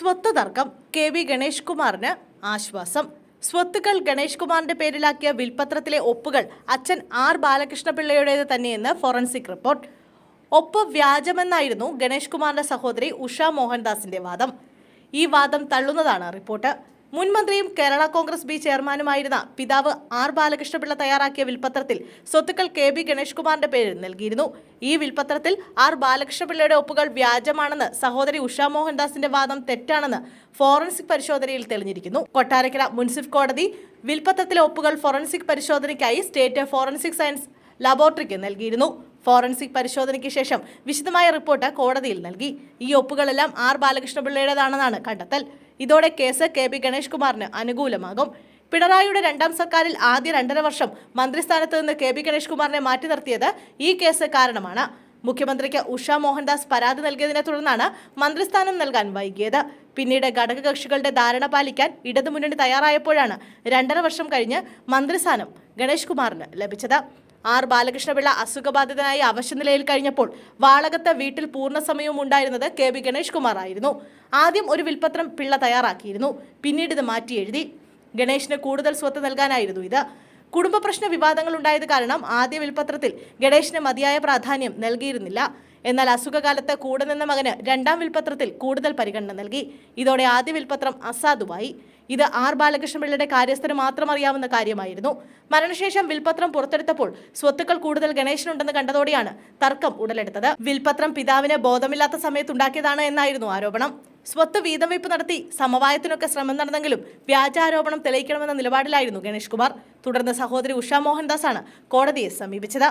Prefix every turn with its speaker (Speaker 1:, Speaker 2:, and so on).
Speaker 1: സ്വത്ത് തർക്കം. K V Ganesh കുമാറിന് ആശ്വാസം. സ്വത്തുക്കൾ ഗണേഷ് കുമാറിന്റെ പേരിലാക്കിയ വിൽപത്രത്തിലെ ഒപ്പുകൾ അച്ഛൻ ആർ ബാലകൃഷ്ണപിള്ളയുടേത് തന്നെയെന്ന് ഫോറൻസിക് റിപ്പോർട്ട്. ഒപ്പ് വ്യാജമെന്നായിരുന്നു ഗണേഷ് കുമാറിന്റെ സഹോദരി ഉഷ മോഹൻദാസിന്റെ വാദം. ഈ വാദം തള്ളുന്നതാണ് റിപ്പോർട്ട്. മുൻ മന്ത്രിയും കേരള കോൺഗ്രസ് ബി ചെയർമാനുമായിരുന്ന പിതാവ് ആർ ബാലകൃഷ്ണപിള്ള തയ്യാറാക്കിയ വിൽപ്പത്രത്തിൽ സ്വത്തുക്കൾ കെ ബി ഗണേഷ് കുമാറിന്റെ പേരിൽ നൽകിയിരുന്നു. ഈ വിൽപ്പത്രത്തിൽ ആർ ബാലകൃഷ്ണപിള്ളയുടെ ഒപ്പുകൾ വ്യാജമാണെന്ന് സഹോദരി ഉഷാ മോഹൻദാസിന്റെ വാദം തെറ്റാണെന്ന് ഫോറൻസിക് പരിശോധനയിൽ തെളിഞ്ഞിരിക്കുന്നു. കൊട്ടാരക്കര മുൻസിഫ് കോടതി വിൽപ്പത്രത്തിലെ ഒപ്പുകൾ ഫോറൻസിക് പരിശോധനയ്ക്കായി സ്റ്റേറ്റ് ഫോറൻസിക് സയൻസ് ലബോറട്ടറിക്ക് നൽകിയിരുന്നു. ഫോറൻസിക് പരിശോധനയ്ക്ക് ശേഷം വിശദമായ റിപ്പോർട്ട് കോടതിയിൽ നൽകി. ഈ ഒപ്പുകളെല്ലാം ആർ ബാലകൃഷ്ണപിള്ളയുടേതാണെന്നാണ് കണ്ടെത്തൽ. ഇതോടെ കേസ് കെ പി ഗണേഷ് കുമാറിന് അനുകൂലമാകും. പിണറായിയുടെ രണ്ടാം സർക്കാരിൽ ആദ്യ രണ്ടര വർഷം മന്ത്രിസ്ഥാനത്ത് നിന്ന് കെ പി ഗണേഷ് കുമാറിനെ മാറ്റി നിർത്തിയത് ഈ കേസ് കാരണമാണ്. മുഖ്യമന്ത്രിക്ക് ഉഷ മോഹൻദാസ് പരാതി നൽകിയതിനെ തുടർന്നാണ് മന്ത്രിസ്ഥാനം നൽകാൻ വൈകിയത്. പിന്നീട് ഘടകകക്ഷികളുടെ ധാരണ പാലിക്കാൻ ഇടതുമുന്നണി തയ്യാറായപ്പോഴാണ് രണ്ടര വർഷം കഴിഞ്ഞ് മന്ത്രിസ്ഥാനം ഗണേഷ് കുമാറിന് ലഭിച്ചത്. ആർ ബാലകൃഷ്ണപിള്ള അസുഖബാധിതനായി അവശനിലയിൽ കഴിഞ്ഞപ്പോൾ വാളകത്ത് വീട്ടിൽ പൂർണസമയവും ഉണ്ടായിരുന്നത് കെ വി ഗണേഷ് കുമാർ ആയിരുന്നു. ആദ്യം ഒരു വിൽപ്പത്രം പിള്ള തയ്യാറാക്കിയിരുന്നു. പിന്നീട് ഇത് മാറ്റി എഴുതി. ഗണേഷിന് കൂടുതൽ സ്വത്ത് നൽകാനായിരുന്നു ഇത്. കുടുംബ പ്രശ്ന വിവാദങ്ങൾ ഉണ്ടായത് കാരണം ആദ്യ വിൽപ്പത്രത്തിൽ ഗണേഷിന് മതിയായ പ്രാധാന്യം നൽകിയിരുന്നില്ല. എന്നാൽ അസുഖകാലത്ത് കൂടെ നിന്ന മകന് രണ്ടാം വിൽപത്രത്തിൽ കൂടുതൽ പരിഗണന നൽകി. ഇതോടെ ആദ്യ വിൽപത്രം അസാധുവായി. ഇത് ആർ ബാലകൃഷ്ണപിള്ളയുടെ കാര്യസ്ഥന് മാത്രം അറിയാവുന്ന കാര്യമായിരുന്നു. മരണശേഷം വിൽപത്രം പുറത്തെടുത്തപ്പോൾ സ്വത്തുക്കൾ കൂടുതൽ ഗണേശനുണ്ടെന്ന് കണ്ടതോടെയാണ് തർക്കം ഉടലെടുത്തത്. വിൽപത്രം പിതാവിന് ബോധമില്ലാത്ത സമയത്ത് ഉണ്ടാക്കിയതാണ് എന്നായിരുന്നു ആരോപണം. സ്വത്ത് വീതം വെയ്പ് നടത്തി സമവായത്തിനൊക്കെ ശ്രമം നടന്നെങ്കിലും വ്യാജാരോപണം തെളിയിക്കണമെന്ന നിലപാടിലായിരുന്നു ഗണേഷ് കുമാർ തുടർന്ന് സഹോദരി ഉഷ മോഹൻദാസാണ് കോടതിയെ സമീപിച്ചത്.